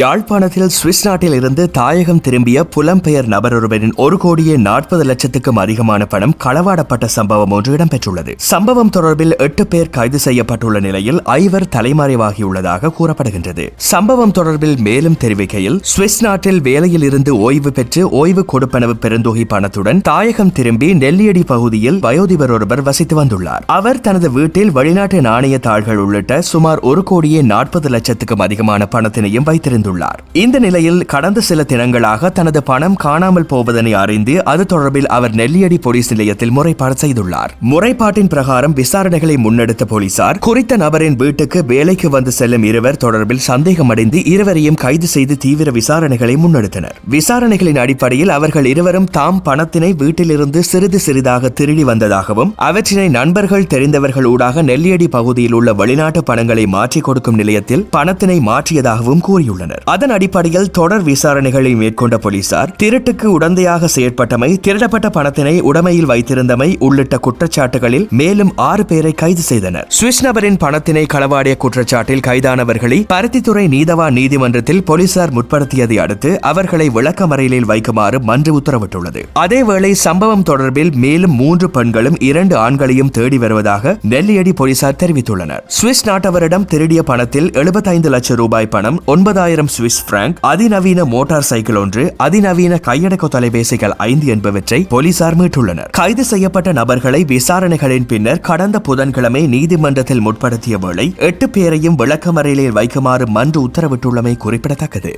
யாழ்ப்பாணத்தில் சுவிஸ் நாட்டில் இருந்து தாயகம் திரும்பிய புலம்பெயர் நபர் ஒருவரின் ஒரு கோடியே நாற்பது லட்சத்துக்கும் அதிகமான பணம் களவாடப்பட்ட சம்பவம் ஒன்று இடம்பெற்றுள்ளது. சம்பவம் தொடர்பில் எட்டு பேர் கைது செய்யப்பட்டுள்ள நிலையில் ஐவர் தலைமறைவாகியுள்ளதாக கூறப்படுகின்றது. சம்பவம் தொடர்பில் மேலும் தெரிவிக்கையில் சுவிஸ் நாட்டில் வேலையில் இருந்து ஓய்வு பெற்று ஓய்வு கொடுப்பனவு பெருந்தொகை பணத்துடன் தாயகம் திரும்பி நெல்லியடி பகுதியில் வயோதிபர் ஒருவர் வசித்து வந்துள்ளார். அவர் தனது வீட்டில் வெளிநாட்டு நாணய தாள்கள் உள்ளிட்ட சுமார் ஒரு கோடியே நாற்பது லட்சத்துக்கும் அதிகமான பணத்தினையும் இருந்துள்ளார் இந்த நிலையில் கடந்த சில தினங்களாக தனது பணம் காணாமல் போவதனை அறிந்து அது தொடர்பில் அவர் நெல்லியடி போலீஸ் நிலையத்தில் முறைப்பாடு செய்துள்ளார். முறைப்பாட்டின் பிரகாரம் விசாரணைகளை முன்னெடுத்த போலீசார் குறித்த நபரின் வீட்டுக்கு வேலைக்கு வந்து செல்லும் இருவர் தொடர்பில் சந்தேகமடைந்து இருவரையும் கைது செய்து தீவிர விசாரணைகளை முன்னெடுத்தனர். விசாரணைகளின் அடிப்படையில் அவர்கள் இருவரும் தாம் பணத்தினை வீட்டிலிருந்து சிறிது சிறிதாக திருடி வந்ததாகவும் அவற்றினை நண்பர்கள் தெரிந்தவர்கள் ஊடாக நெல்லியடி பகுதியில் உள்ள வெளிநாட்டு பணங்களை மாற்றிக் கொடுக்கும் நிலையத்தில் பணத்தினை மாற்றியதாகவும் கூறியுள்ளனர். அதன் அடிப்படையில் தொடர் விசாரணைகளை மேற்கொண்ட போலீசார் திருட்டுக்கு உடந்தையாக செயற்பட்டமை திருடப்பட்ட பணத்தினை உடமையில் வைத்திருந்தமை உள்ளிட்ட குற்றச்சாட்டுகளில் மேலும் ஆறு பேரை கைது செய்தனர். சுவிஸ் நபரின் பணத்தினை களவாடிய குற்றச்சாட்டில் கைதானவர்களை பருத்தித்துறை நீதவா நீதிமன்றத்தில் போலீசார் முற்படுத்தியதை அடுத்து அவர்களை விளக்கமறையில் வைக்குமாறு மன்று உத்தரவிட்டுள்ளது. அதேவேளை சம்பவம் தொடர்பில் மேலும் மூன்று பெண்களும் இரண்டு ஆண்களையும் தேடி வருவதாக நெல்லியடி போலீசார் தெரிவித்துள்ளனர். சுவிஸ் நாட்டவரிடம் திருடிய பணத்தில் 75 லட்சம் ரூபாய் பணம் ஒன்பதாயிரம் சுவிஸ் பிராங்க் அதிநவீன மோட்டார் சைக்கிள் ஒன்று அதிநவீன கையடக்க தொலைபேசிகள் ஐந்து என்பவற்றை போலீசார் மீட்டுள்ளனர். கைது செய்யப்பட்ட நபர்களை விசாரணைகளின் பின்னர் கடந்த புதன்கிழமை நீதிமன்றத்தில் முற்படுத்திய வேளை எட்டு பேரையும் விளக்கமறையில் வைக்குமாறு மன்று உத்தரவிட்டுள்ளமை குறிப்பிடத்தக்கது.